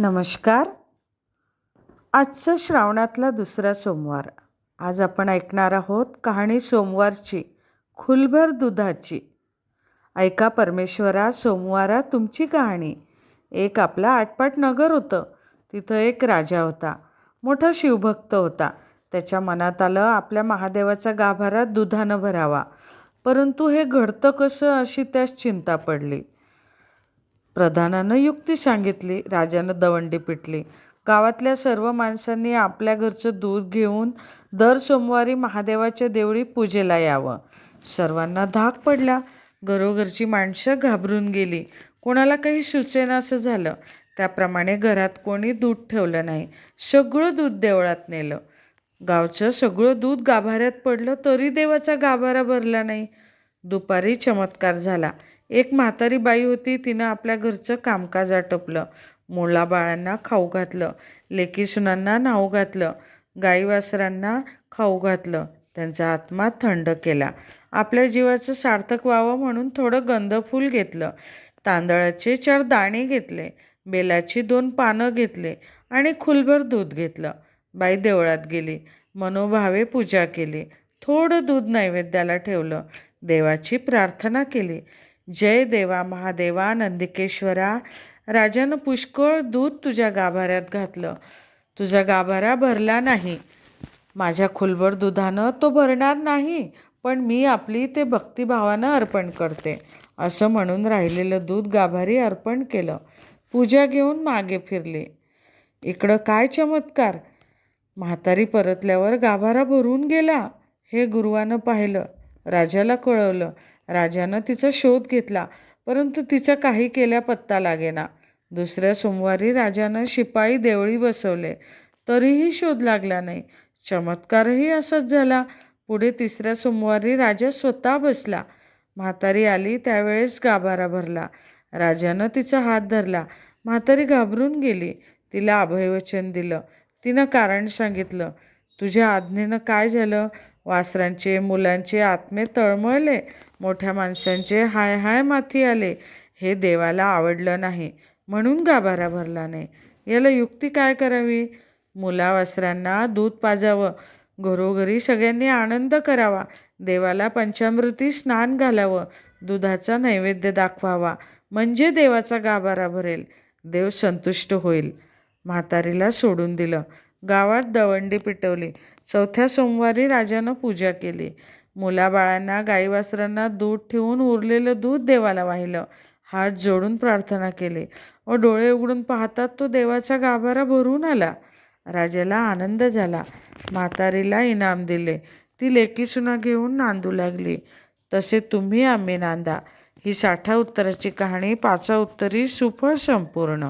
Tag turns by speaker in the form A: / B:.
A: नमस्कार. आजचं श्रावणातला दुसरा सोमवार. आज आपण ऐकणार आहोत कहाणी सोमवारची खुलभर दुधाची. ऐका परमेश्वरा सोमवारा तुमची कहाणी. एक आपला आटपाट नगर होतं. तिथं एक राजा होता. मोठा शिवभक्त होता. त्याच्या मनात आलं आपल्या महादेवाचा गाभारा दुधानं भरावा. परंतु हे घडतं कसं अशी त्यास चिंता पडली. प्रधानानं युक्ती सांगितली राजानं दवंडी पिटली. गावातल्या सर्व माणसांनी आपल्या घरचं दूध घेऊन दर सोमवारी महादेवाच्या देवळी पूजेला यावं. सर्वांना धाक पडला. घरोघरची माणसं घाबरून गेली. कोणाला काही सुचेनासं झालं. त्याप्रमाणे घरात कोणी दूध ठेवलं नाही. सगळं दूध देवळात नेलं. गावचं सगळं दूध गाभाऱ्यात पडलं तरी देवाचा गाभारा भरला नाही. दुपारी चमत्कार झाला. एक म्हातारी बाई होती तिनं आपल्या घरचं कामकाज आटपलं. मुलाबाळांना खाऊ घातलं. लेकी सुनांना घातलं. गाई वासरांना खाऊ घातलं. त्यांचा आत्मा थंड केला. आपल्या जीवाचं सार्थक व्हावं म्हणून थोडं गंधफूल घेतलं. तांदळाचे चार दाणे घेतले. बेलाची दोन पानं घेतले आणि खुलभर दूध घेतलं. बाई देवळात गेली. मनोभावे पूजा केली. थोडं दूध नैवेद्याला ठेवलं. देवाची प्रार्थना केली. जय देवा महादेवा नंदिकेश्वरा राजानं पुष्कळ दूध तुझ्या गाभाऱ्यात घातलं. तुझा गाभारा भरला नाही. माझ्या खुलवर दुधानं तो भरणार नाही पण मी आपली ते भक्तिभावानं अर्पण करते. असं म्हणून राहिलेलं दूध गाभारी अर्पण केलं. पूजा घेऊन मागे फिरली. इकडं काय चमत्कार. म्हातारी परतल्यावर गाभारा भरून गेला. हे गुरुवानं पाहिलं. राजाला कळवलं. राजानं तिचा शोध घेतला परंतु तिचा काही केल्या पत्ता लागेना. दुसऱ्या सोमवारी राजानं शिपाई देवळी बसवले. तरीही शोध लागला नाही. चमत्कारही असाच झाला. पुढे तिसऱ्या सोमवारी राजा स्वतः बसला. म्हातारी आली त्यावेळेस गाभारा भरला. राजानं तिचा हात धरला. म्हातारी घाबरून गेली. तिला अभयवचन दिलं. तिनं कारण सांगितलं. तुझ्या आज्ञेनं काय झालं? वासरांचे मुलांचे आत्मे तळमळले. मोठ्या माणसांचे हाय हाय माथी आले. हे देवाला आवडलं नाही. म्हणून गाभारा भरला नाही. याला युक्ती काय करावी? मुला वासरांना दूध पाजावं. घरोघरी सगळ्यांनी आनंद करावा. देवाला पंचामृती स्नान घालावं. दुधाचा नैवेद्य दाखवावा. म्हणजे देवाचा गाभारा भरेल. देव संतुष्ट होईल. म्हातारीला सोडून दिलं. गावात दवंडी पिटवली. चौथ्या सोमवारी राजानं पूजा केली. मुलाबाळांना गाईवासरांना दूध ठेवून उरलेलं दूध देवाला वाहिलं. हात जोडून प्रार्थना केली. व डोळे उघडून पाहतात तो देवाचा गाभारा भरून आला. राजाला आनंद झाला. म्हातारीला इनाम दिले. ती लेकीसुना घेऊन नांदू लागली. तसे तुम्ही आम्ही नांदा. ही साठा उत्तराची कहाणी पाचा उत्तरी सुफळ संपूर्ण.